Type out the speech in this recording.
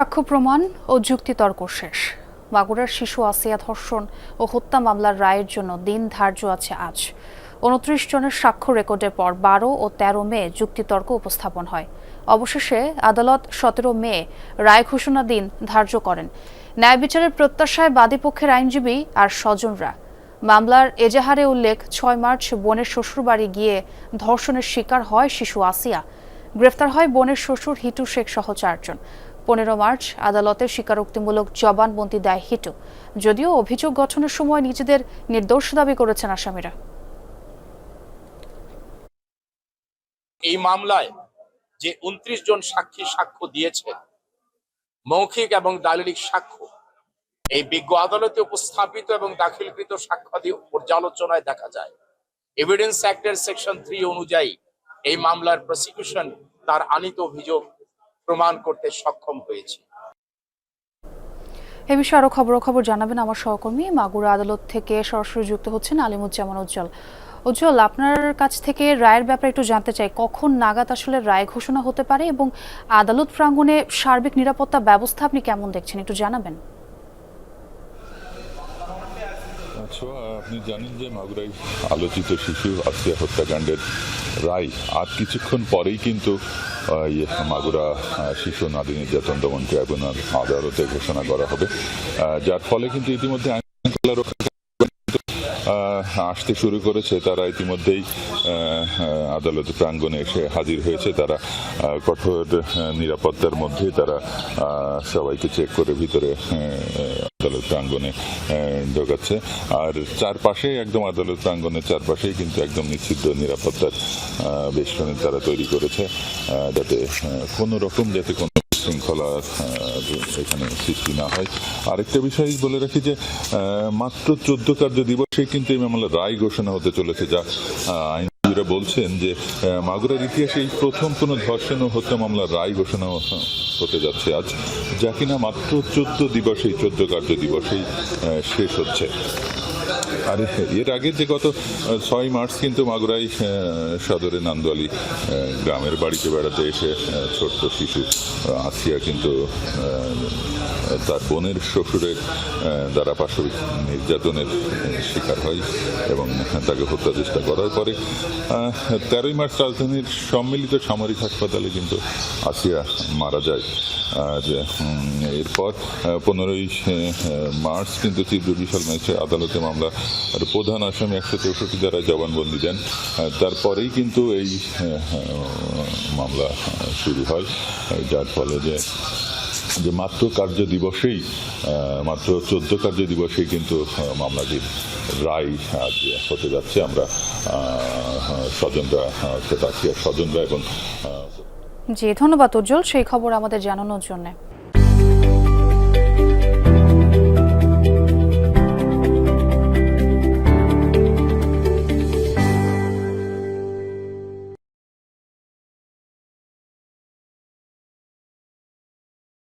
সাক্ষ্য প্রমাণ ও যুক্তিতর্ক শেষ। মাগুরার শিশু আসিয়া ধর্ষণ ও হত্যা মামলার রায়ের জন্য দিন ধার্য আছে আজ। উনত্রিশ জনের সাক্ষ্য রেকর্ডের পর বারো ও তেরো মে যুক্তিতর্ক উপস্থাপন হয়। অবশেষে আদালত সতেরো মে রায় ঘোষণা দিন ধার্য করেন। ন্যায় বিচারের প্রত্যাশায় বাদীপক্ষের আইনজীবী আর স্বজনরা। মামলার এজাহারে উল্লেখ, ছয় মার্চ বোনের শ্বশুরবাড়ি গিয়ে ধর্ষণের শিকার হয় শিশু আসিয়া। গ্রেফতার হয় বোনের শ্বশুর হিটু শেখ সহ চারজন। পনেরো মার্চ আদালতে স্বীকারোক্তিমূলক জবানবন্দি দেয় হিটু। যদিও অভিযোগ গঠনের সময় নিজেদের নির্দোষ দাবি করেছেন আসামিরা। এই মামলায় যে উনত্রিশ জন সাক্ষী সাক্ষ্য দিয়েছে, মৌখিক এবং দালিলিক সাক্ষ্য, এই বিজ্ঞ আদালতে উপস্থাপিত এবং দাখিলকৃত সাক্ষ্যাদি পর্যালোচনায় দেখা যায়। এভিডেন্স অ্যাক্টের সেকশন থ্রি অনুযায়ী এই মামলার প্রসিকিউশন তার আনিত অভিযোগ প্রমাণ করতে সক্ষম হয়েছে। এ বিষয়ে আরও খবর জানাবেন আমার সহকর্মী মাগুরা আদালত থেকে সরাসরি যুক্ত হচ্ছেন আলিমুজ্জামান উজ্জ্বল। উজ্জ্বল, আপনার কাছ থেকে রায়ের ব্যাপারে একটু জানতে চাই, কখন নাগাদ আসলে রায় ঘোষণা হতে পারে এবং আদালত প্রাঙ্গণে সার্বিক নিরাপত্তা ব্যবস্থা আপনি কেমন দেখছেন, একটু জানাবেন? আচ্ছা আপনি জানেন যে মাগুরাই আলোচিত শিশু আসিয়া হত্যাকাণ্ডের রায় আর কিছুক্ষণ পরেই কিন্তু ইয়ে, মাগুরা শিশু নারী নির্যাতন দমন ট্রাইব্যুনাল আদালতে ঘোষণা করা হবে। যার ফলে কিন্তু ইতিমধ্যে আইন শৃঙ্খলা রক্ষা আসতে শুরু করেছে তারা ইতিমধ্যেই আদালত প্রাঙ্গণে এসে হাজির হয়েছে। তারা কঠোর নিরাপত্তার মধ্যে তারা সবাইকে চেক করে ভিতরে আদালত প্রাঙ্গণে আহ, ঢোকাচ্ছে। আর চারপাশে একদম আদালত প্রাঙ্গণের চারপাশেই কিন্তু একদম নিশ্চিত নিরাপত্তার বেষ্টনী তারা তৈরি করেছে যাতে কোনো রকম যাতে কোনো শৃঙ্খলা এখানে সৃষ্টি না হয়। আরেকটা বিষয় বলে রাখি যে মাত্র চোদ্দ কার্য দিবসে কিন্তু এই মামলার রায় ঘোষণা হতে চলেছে। যা আহ, আইনজীবীরা বলছেন যে মাগুরার ইতিহাসে এই প্রথম কোনো ধর্ষণ ও হত্যা মামলার রায় ঘোষণা হতে যাচ্ছে আজ যা কিনা মাত্র চোদ্দ দিবসেই চোদ্দ কার্য দিবসেই শেষ হচ্ছে। আর এর আগে যে গত ছয় মার্চ কিন্তু মাগুরাই আহ, সদরের নান্দোয়ালি গ্রামের বাড়িতে বেড়াতে এসে ছোট্ট শিশু আসিয়া কিন্তু তার বোনের শ্বশুরের দ্বারা পাশবিক নির্যাতনের শিকার হয় এবং তাকে হত্যা চেষ্টা করার পরে তেরোই মার্চ রাজধানীর সম্মিলিত সামরিক হাসপাতালে কিন্তু আসিয়া মারা যায়। আর এরপর পনেরোই মার্চ কিন্তু তীব্র বিশাল ম্যাচে আদালতে মামলা আর প্রধান আসামি একশো চৌষট্টি দ্বারা জবানবন্দি দেন তারপরেই কিন্তু এই মামলা শুরু হয় যার ফলে যে যে মাত্র কার্য দিবসেই মাত্র চোদ্দ কার্য দিবসেই কিন্তু মামলাটির রায় আজ হতে যাচ্ছে। আমরা স্বজনরা সেটা স্বজনরা এবং জি, ধন্যবাদ উজ্জ্বল। সেই খবর আমাদের জানানোর জন্য।